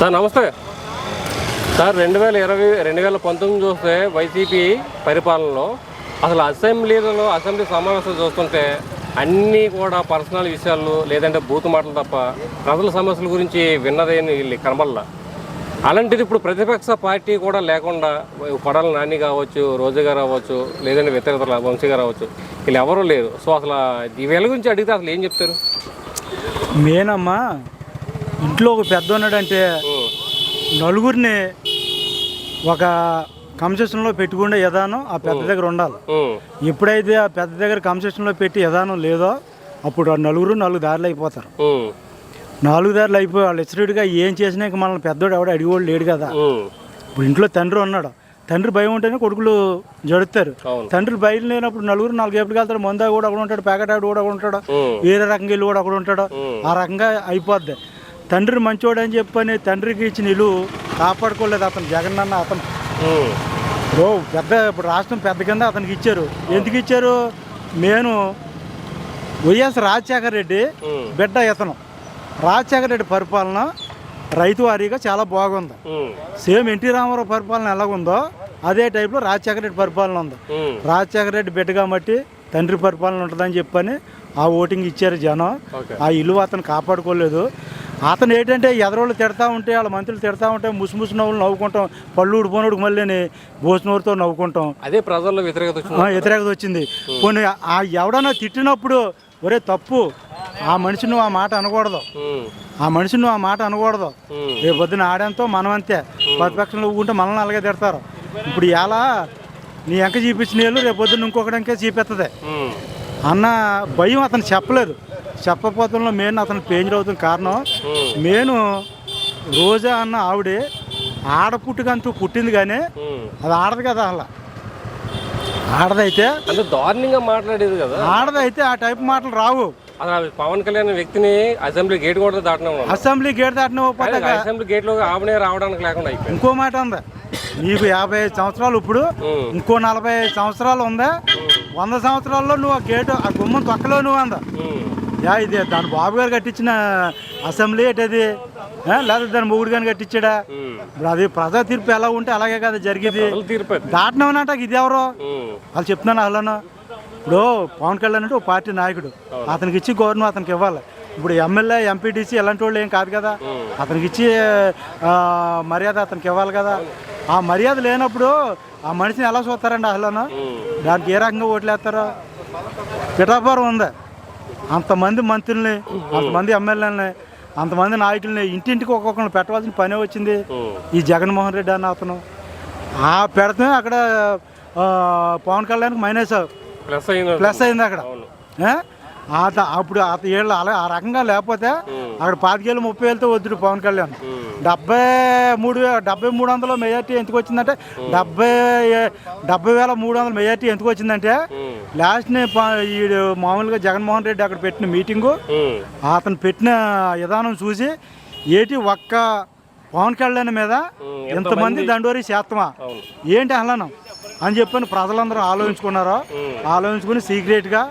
Sir నమస్తే. Sir రెండు వేల ఇరవై రెండు వేల పంతొమ్మిది చూస్తే వైసీపీ పరిపాలనలో అసలు అసెంబ్లీలలో అసెంబ్లీ సమావేశాలు చూస్తుంటే అన్నీ కూడా పర్సనల్ విషయాలు లేదంటే బూత్ మాటలు తప్ప ప్రజల సమస్యల గురించి విన్నదేని వీళ్ళు కనబడలా. అలాంటిది ఇప్పుడు ప్రతిపక్ష పార్టీ కూడా లేకుండా కొడాల నాని కావచ్చు రోజు గారు అవ్వచ్చు లేదంటే వ్యతిరేకతల వంశీ గారు అవ్వచ్చు వీళ్ళు ఎవరూ లేరు. సో అసలు ఈ వీళ్ళ గురించి అడిగితే అసలు ఏం చెప్తారు? మేనమ్మా ఇంట్లో ఒక పెద్ద ఉన్నాడంటే నలుగురిని ఒక కన్సెషన్లో పెట్టుకునే విధానం ఆ పెద్ద దగ్గర ఉండాలి. ఎప్పుడైతే ఆ పెద్ద దగ్గర కన్సెషన్లో పెట్టి విధానం లేదో అప్పుడు ఆ నలుగురు నాలుగు దారులు అయిపోతారు. నాలుగు దారులు అయిపోయి వాళ్ళు హెచ్చరిడిగా ఏం చేసినా ఇక మనల్ని పెద్దోడు ఎవడు అడిగోడు లేడు కదా. ఇప్పుడు ఇంట్లో తండ్రి ఉన్నాడు. తండ్రి భయం ఉంటేనే కొడుకులు జడుస్తారు అవును. తండ్రి భయం లేనప్పుడు నలుగురు నాలుగు ఎప్పుడు వెళ్తాడు మందా కూడా ఒకడు ఉంటాడు ప్యాకెట్ ఆడు కూడా ఒకడు ఉంటాడు వేరే రకంగా ఇల్లు కూడా ఒకడు ఉంటాడు. ఆ రకంగా అయిపోద్ది. తండ్రి మంచోడు అని చెప్పని తండ్రికి ఇచ్చిన ఇల్లు కాపాడుకోలేదు అతను జగన్ అన్న అతను. ఓ పెద్ద ఇప్పుడు రాష్ట్రం పెద్ద కింద అతనికి ఇచ్చారు. ఎందుకు ఇచ్చారు? నేను వైఎస్ రాజశేఖర రెడ్డి బిడ్డ ఇతను. రాజశేఖర రెడ్డి పరిపాలన రైతు వారీగా చాలా బాగుంది. సేమ్ ఎన్టీ రామారావు పరిపాలన ఎలాగుందో అదే టైప్లో రాజశేఖర రెడ్డి పరిపాలన ఉంది. రాజశేఖర రెడ్డి బిడ్డ కాబట్టి తండ్రి పరిపాలన ఉంటుందని చెప్పని ఆ ఓటింగ్ ఇచ్చారు జనం. ఆ ఇల్లు అతను కాపాడుకోలేదు. అతను ఏంటంటే ఎదరోళ్ళు తిడతా ఉంటే వాళ్ళ మంత్రులు తిడతా ఉంటే ముసుముసు నవ్వులు నవ్వుకుంటాం. పళ్ళు ఊడిపోనుడు మళ్ళీ భోజనూరుతో నవ్వుకుంటాం. అదే ప్రజల్లో వ్యతిరేకత వ్యతిరేకత వచ్చింది. కొన్ని ఆ ఎవడన్నా తిట్టినప్పుడు ఒరే తప్పు ఆ మనిషి నువ్వు ఆ మాట అనకూడదు. ఆ మనిషి నువ్వు ఆ మాట అనకూడదు. రేపు పొద్దున ఆడంతో మనం అంతే. ప్రతిపక్షంలో ఊకుంటే మనల్ని అలాగే తిడతారు. ఇప్పుడు ఎలా నీ ఎంక చూపించిన వాళ్ళు రేపు పొద్దున్న ఇంకొకటి ఎంకే చూపిస్తుంది అన్న భయం అతను చెప్పలేదు. చెప్పపోతంలో మెయిన్ అతను పేంజర్ అవుతున్న కారణం ఉమ్, నేను రోజా అన్న ఆవిడే ఆడపుట్టుకంతూ పుట్టింది కానీ ఉమ్. అది ఆడదు కదా అలా. ఆడదైతే అంటే దారుణంగా మాట్లాడేది కదా. ఆడదైతే ఆ టైప్ మాటలు రావు. పవన్ కళ్యాణ్ వ్యక్తిని అసెంబ్లీ గేట్ కూడా దాటనే అసెంబ్లీ గేట్ దాటిన అసెంబ్లీ గేట్లో ఆవిడే రావడానికి లేకుండా ఇంకో మాట ఉంది నీకు యాభై ఐదు సంవత్సరాలు ఇప్పుడు ఉమ్, ఇంకో నలభై ఐదు సంవత్సరాలు ఉందా. వంద సంవత్సరాల్లో నువ్వు ఆ గేటు ఆ గుమ్మం తొక్కలో నువ్వు అందా. యా ఇది దాని బాబు గారు కట్టించిన అసెంబ్లీ ఏంటది లేదా దాని మొగుడు గాని కట్టించాడా. ఇప్పుడు అది ప్రజా తీర్పు ఎలా ఉంటే అలాగే కదా జరిగేది. దాటినవనంట ఇది ఎవరో? వాళ్ళు చెప్తున్నాను అసలు ఇప్పుడు పవన్ కళ్యాణ్ అంటే ఒక పార్టీ నాయకుడు. అతనికి ఇచ్చి గవర్నమెంట్ అతనికి ఇవ్వాలి. ఇప్పుడు ఎమ్మెల్యే ఎంపీటీసీ ఎలాంటి వాళ్ళు ఏం కాదు కదా. అతనికి ఇచ్చి మర్యాద అతనికి ఇవ్వాలి కదా. ఆ మర్యాద లేనప్పుడు ఆ మనిషిని ఎలా చూస్తారండి అసలు దానికి ఏ రకంగా ఓట్లు వేస్తారో పిఠాపురం ఉంది? అంతమంది మంత్రుల్ని అంతమంది ఎమ్మెల్యేలని అంతమంది నాయకుల్ని ఇంటింటికి ఒక్కొక్కరిని పెట్టవలసిన పనే వచ్చింది. ఈ జగన్మోహన్ రెడ్డి అన్న అతను. ఆ పెడితే అక్కడ పవన్ కళ్యాణ్కి మైనస్ ప్లస్ అయింది ప్లస్ అయింది అక్కడ. అప్పుడు అత ఏళ్ళు అలా ఆ రకంగా లేకపోతే అక్కడ పాతికేళ్ళు ముప్పై వేలతో వద్దుడు పవన్ కళ్యాణ్. డెబ్బై మూడు డెబ్బై మూడు వందల మెజార్టీ ఎందుకు వచ్చిందంటే డెబ్బై డెబ్బై వేల మూడు వందల మెజార్టీ ఎందుకు వచ్చిందంటే ఈడు మామూలుగా జగన్మోహన్ రెడ్డి అక్కడ పెట్టిన మీటింగు అతను పెట్టిన విధానం చూసి ఏటి ఒక్క పవన్ కళ్యాణ్ మీద ఉమ్, ఎంతమంది దండోరి చేస్తామా ఏంటి అహ్లానం? అని చెప్పని ప్రజలందరూ ఆలోచించుకున్నారో ఆలోచించుకుని సీక్రెట్గా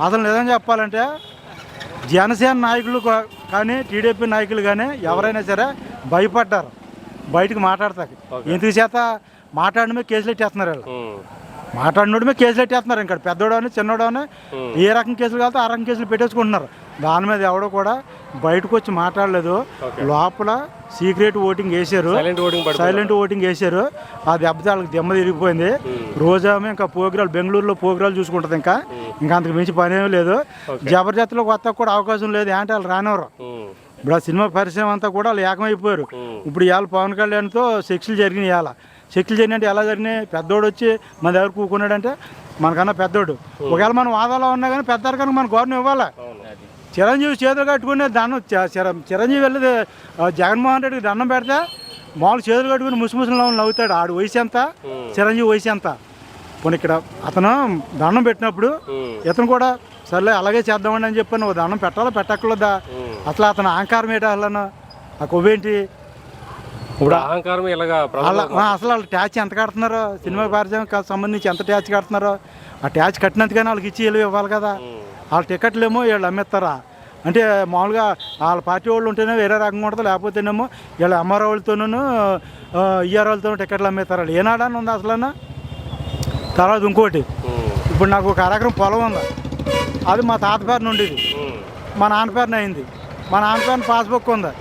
అసలు నిజం చెప్పాలంటే జనసేన నాయకులు కానీ టీడీపీ నాయకులు కానీ ఎవరైనా సరే భయపడ్డారు. బయటకు మాట్లాడతాకి ఎందుకు చేత? మాట్లాడిన మీద కేసులు ఎట్టేస్తున్నారు వీళ్ళు. ఉమ్, మాట్లాడినోడి మీద కేసులు ఎట్టేస్తున్నారు ఇంకా పెద్దోడని చిన్నోడని ఏ రకం కేసులు కావాలో ఆ రకం కేసులు పెట్టేసుకుంటున్నారు. దాని మీద ఎవడో కూడా బయటకు వచ్చి మాట్లాడలేదు లోపల సీక్రెట్ ఓటింగ్ వేసారు సైలెంట్ ఓటింగ్ వేసారు ఆ దెబ్బతో వాళ్ళకి దెమ్మ తిరిగిపోయింది. రోజామే ఇంకా పోగ్రాలు బెంగళూరులో పోగ్రాలు చూసుకుంటుంది ఇంకా. ఇంకా అంతకు మించి పని ఏమీ లేదు జబర్దత్లో కొత్త కూడా అవకాశం లేదు. అంటే వాళ్ళు రానివ్వరు ఇప్పుడు ఆ సినిమా పరిశ్రమ అంతా కూడా వాళ్ళు ఏకమైపోయారు. ఇప్పుడు ఇవాళ పవన్ కళ్యాణ్తో సెక్స్లు జరిగినాయి ఇవాళ. సెక్స్లు జరిగినట్టు ఎలా జరిగినాయి? పెద్దోడు వచ్చి మన దగ్గర కూకున్నాడంటే మనకన్నా పెద్దోడు. ఒకవేళ మనం వాదాలో ఉన్నా కానీ పెద్దారు కనుక మన గవర్నమెంట్ ఇవ్వాలి? చిరంజీవి చేతులు కట్టుకుని దండం చిరంజీవి వెళ్ళి ఆ, జగన్మోహన్ రెడ్డికి దండం పెడితే మామూలు చేతులు కట్టుకుని ముసిముసలు నవ్వుతాడు. ఆడు వయసు ఎంత? చిరంజీవి వయసు ఎంత? పోనీ ఇక్కడ అతను దండం పెట్టినప్పుడు ఇతను కూడా సర్లే అలాగే చేద్దామండి అని చెప్పి నువ్వు దండం పెట్టాలా? పెట్టక్కర్లేదా? అసలు అతను అహంకారం ఏంటి అసలు ఆ కొవ్వేంటి? ఇప్పుడు అహంకారం ఇలాగా అసలు వాళ్ళు ట్యాచ్ ఎంత కడుతున్నారు? సినిమా పరిశ్రమకి సంబంధించి ఎంత ట్యాచ్ కడుతున్నారో? ఆ ట్యాచ్ కట్టినందుకని వాళ్ళకి ఇచ్చి వీళ్ళు ఇవ్వాలి కదా. వాళ్ళ టికెట్లు ఏమో వీళ్ళు అమ్మేస్తారా? అంటే మామూలుగా వాళ్ళ పార్టీ వాళ్ళు ఉంటేనే వేరే రకంగా ఉంటుంది లేకపోతేనేమో వీళ్ళ ఎంఆర్ఓ వాళ్ళతోనూ ఈఆర్ వాళ్ళతో టికెట్లు అమ్మేస్తారు. వాళ్ళు ఏనాడని ఉంది అసలు తర్వాత ఇంకోటి. ఇప్పుడు నాకు ఒక అరకరం పొలం ఉంది. అది మా తాత పేరున ఉండేది ఉమ్, మా నాన్న పేరున అయింది. మా నాన్న పేరున పాస్బుక్ ఉంది.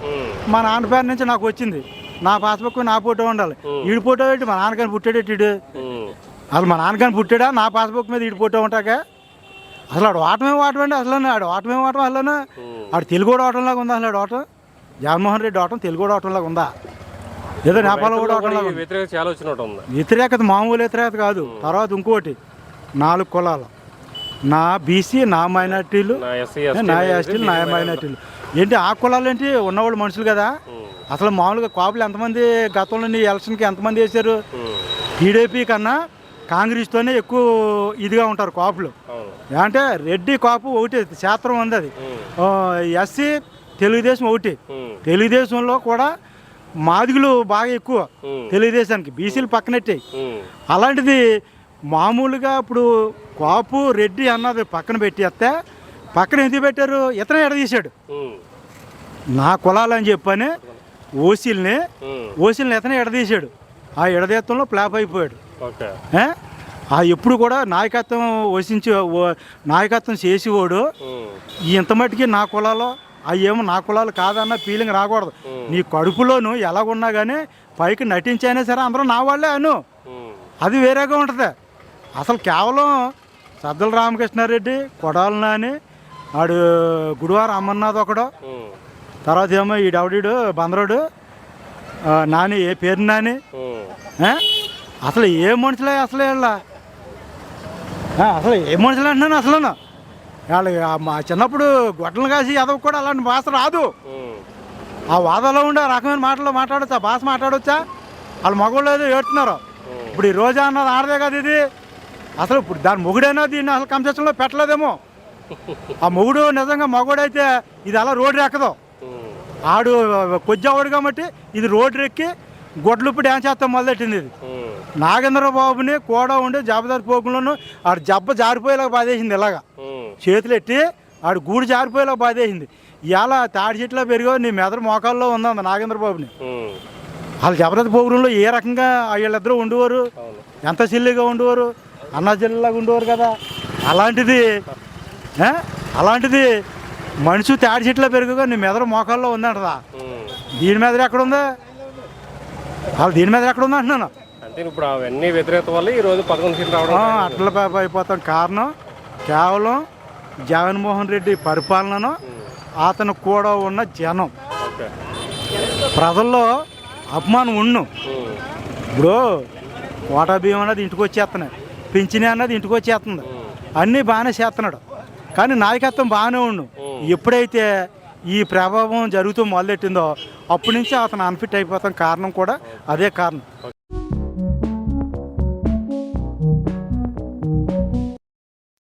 మా నాన్న పేరు నుంచి నాకు వచ్చింది. నా పాస్బుక్ నా ఫోటో ఉండాలి. ఈడు ఫోటో పెట్టి మా నాన్నగాని పుట్టాడేటి ఈడు ఉమ్, అసలు మా నాన్నగాని పుట్టాడా? నా పాస్బుక్ మీద ఈడు ఫోటో ఉంటాక అసలు ఆడు ఓటమే ఓటం అండి అసలు? ఆడు ఓటమే ఓటం అసలు. ఆడు తెలుగు ఓటంలాగా ఉందా అసలు ఆడు ఓటం జగన్మోహన్ రెడ్డి ఓటం తెలుగు ఓటంలాగా ఉందా? ఏదో నేపాల్ కూడా చాలా వ్యతిరేకత మామూలు వ్యతిరేకత కాదు. తర్వాత ఇంకోటి నాలుగు కులాలు. నా బీసీ నా మైనార్టీలు నా ఎస్టీలు నా మైనార్టీలు. ఏంటి ఆ కులాలు ఏంటి ఉన్నవాళ్ళు మనుషులు కదా. అసలు మామూలుగా కాపులు ఎంతమంది గతంలో నీ ఎలక్షన్కి ఎంతమంది వేశారు? టీడీపీ కన్నా కాంగ్రెస్తోనే ఎక్కువ ఇదిగా ఉంటారు కాపులు. అంటే రెడ్డి కాపు ఒకటి శాస్త్రం ఉంది అది. ఎస్సీ తెలుగుదేశం ఒకటి. తెలుగుదేశంలో కూడా మాదిగులు బాగా ఎక్కువ తెలుగుదేశానికి బీసీలు పక్కనెట్టాయి ఉమ్, అలాంటిది మామూలుగా ఇప్పుడు కాపు రెడ్డి అన్నది పక్కన పెట్టేస్తే పక్కన ఎందుకు పెట్టారు? ఇతనే ఎడదీశాడు నా కులాలని చెప్పని ఓసీల్ని ఓసీల్ని ఇతనే ఎడదీశాడు ఆ ఎడదీత్తంలో ఫ్లాప్ అయిపోయాడు? ఆ ఎప్పుడు కూడా నాయకత్వం వసించి నాయకత్వం చేసేవాడు. ఇంత మట్టుకి నా కులాలో అవి ఏమో నా కులాలు కాదన్న ఫీలింగ్ రాకూడదు. నీ కడుపులోను ఎలాగున్నా కానీ పైకి నటించైనా సరే అందరూ నా వాళ్ళే అను. అది వేరేగా ఉంటుంది. అసలు కేవలం సద్దల రామకృష్ణారెడ్డి కొడాల నాని ఆడు గుడివారం అమర్నాథ్ ఒకడు తర్వాత ఏమో ఈ డవడీడు బందరోడు నాని ఏ పేరు నాని? అసలు ఏ మనుషులే అసలు వీళ్ళ? అసలు ఏ మనుషులు అంటున్నాను అసలు వాళ్ళు మా చిన్నప్పుడు గొడ్డలు కాసి ఎదవ కూడా అలాంటి భాష రాదు. ఆ వాదనలో ఉండే రకమైన మాటలు మాట్లాడొచ్చా? భాష మాట్లాడొచ్చా? వాళ్ళు మగవాళ్ళు ఏదో ఏడుతున్నారు. ఇప్పుడు ఈ రోజా అన్నది ఆడదే కదా ఇది. అసలు ఇప్పుడు దాని మొగుడైనా దీన్ని అసలు కన్సెషన్లో పెట్టలేదేమో? ఆ మొగుడు నిజంగా మగవాడైతే ఇది అలా రోడ్డు ఎక్కదు ఆడు కొద్దివాడు కాబట్టి ఇది రోడ్డు ఎక్కి గొడ్లు ఇప్పుడు డ్యాన్స్ చేస్తాం మొదలెట్టింది ఇది. ఉమ్, నాగేంద్ర బాబుని కూడా ఉండి జబదారి పోకులను ఆడు జబ్బ జారిపోయేలాగా బాధేసింది ఇలాగా. చేతులు ఎట్టి ఆడు గూడు జారిపోయేలాగా బాధేసింది. ఇవాళ తాడి చెట్లో పెరిగో నీ మెదడు మోకాల్లో ఉందంది నాగేంద్ర బాబుని ఉమ్, వాళ్ళు జబరదస్త్ పోగురంలో ఏ రకంగా వీళ్ళిద్దరూ ఉండేవారు? ఎంత సిల్లిగా ఉండేవారు? అన్నా జిల్లాగా ఉండేవారు కదా. అలాంటిది? అలాంటిది మనిషి తాడి చెట్లో పెరుగుగా నీ మెదడు మోకాల్లో ఉందంటదా. దీని మీద ఎక్కడ ఉందా వాళ్ళు దీని మీద ఎక్కడ ఉందా అంటున్నాను. అంటే ఇప్పుడు అవన్నీ వ్యతిరేకత వల్ల ఈ రోజు పదకొండు సీట్లు రావడం ఆ, అట్ల పాప అయిపోతాం. కారణం కేవలం జగన్మోహన్ రెడ్డి పరిపాలనను అతను కూడా ఉన్న జనం. ప్రజల్లో ఉన్ను. ఉమ్, ఇప్పుడు కోటా బియ్యం అన్నది ఇంటికి వచ్చేస్తున్నాయి పింఛని అన్నది ఇంటికి వచ్చేస్తుంది. అన్నీ బాగానే చేస్తున్నాడు. కానీ నాయకత్వం బాగానే ఉండు. ఎప్పుడైతే ఈ ప్రభావం జరుగుతూ మొదలెట్టిందో అప్పటి నుంచి అతను అన్ఫిట్ అయిపోతాం కారణం కూడా అదే కారణం.